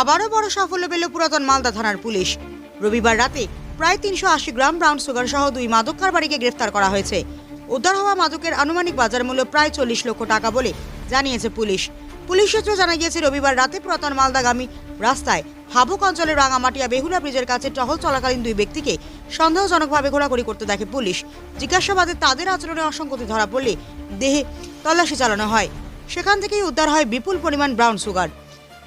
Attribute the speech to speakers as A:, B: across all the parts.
A: আবারও বড় সাফল্য পেল পুরাতন মালদা থানার পুলিশ। রবিবার রাতে প্রায় তিনশো আশি গ্রাম ব্রাউন সুগার সহ দুই মাদক কারবারিকে গ্রেফতার করা হয়েছে। উদ্ধার হওয়া মাদকের আনুমানিক বাজার মূল্য প্রায় চল্লিশ লক্ষ টাকা বলে জানিয়েছে পুলিশ। পুলিশ সূত্রে জানা গিয়েছে, রবিবার রাতে পুরাতন মালদাগামী রাস্তায় হাবুক অঞ্চলের রাঙামাটিয়া বেহুলা ব্রিজের কাছে টহল চলাকালীন দুই ব্যক্তিকে সন্দেহজনকভাবে ঘোরাঘুরি করতে দেখে পুলিশ। জিজ্ঞাসাবাদে তাদের আচরণে অসঙ্গতি ধরা পড়লে দেহে তল্লাশি চালানো হয়। সেখান থেকেই উদ্ধার হয় বিপুল পরিমাণ ব্রাউন সুগার।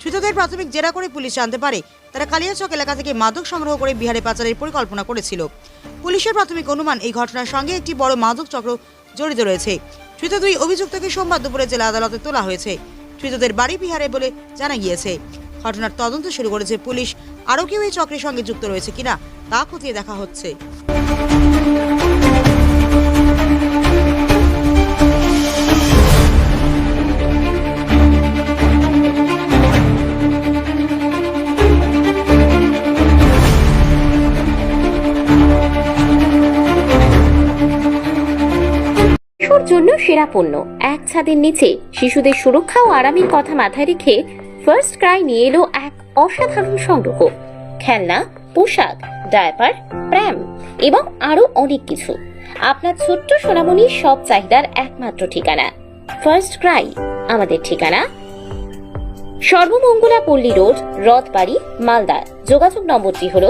A: ধৃতদের প্রাথমিক জেরা করে পুলিশ জানতে পারে, তারা কালিয়াচক এলাকা থেকে মাদক সংগ্রহ করে বিহারে পাচারের পরিকল্পনা করেছিল। পুলিশের প্রাথমিক অনুমান এই ঘটনার সঙ্গে একটি বড় মাদক চক্র জড়িত রয়েছে। ধৃত দুই অভিযুক্তকে সোমবার দুপুরে জেলা আদালতে তোলা হয়েছে। ধৃতদের বাড়ি বিহারে বলে জানা গিয়েছে। ঘটনার তদন্ত শুরু করেছে পুলিশ। আরও কেউ এই চক্রের সঙ্গে যুক্ত রয়েছে কিনা, তা খতিয়ে দেখা হচ্ছে।
B: শিশুর জন্য সেরা পণ্য। এক ছাদের নিচে শিশুদের সুরক্ষা ও আরামের কথা মাথায় রেখে ফার্স্ট ক্রাই নিয়ে এলো এক অসাধারণ সংগ্রহ। খেলনা, পোশাক ডায়াপার প্র্যাম এবং আরও অনেক কিছু। আপনার ছোট্ট সোনামণির সব চাহিদার একমাত্র ঠিকানা। ফার্স্ট ক্রাই আমাদের ঠিকানা। সর্বমঙ্গলা পল্লী রোড, রথবাড়ি, মালদা। যোগাযোগ নম্বরটি হল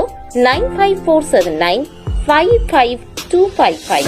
B: nine five four seven nine five five two five five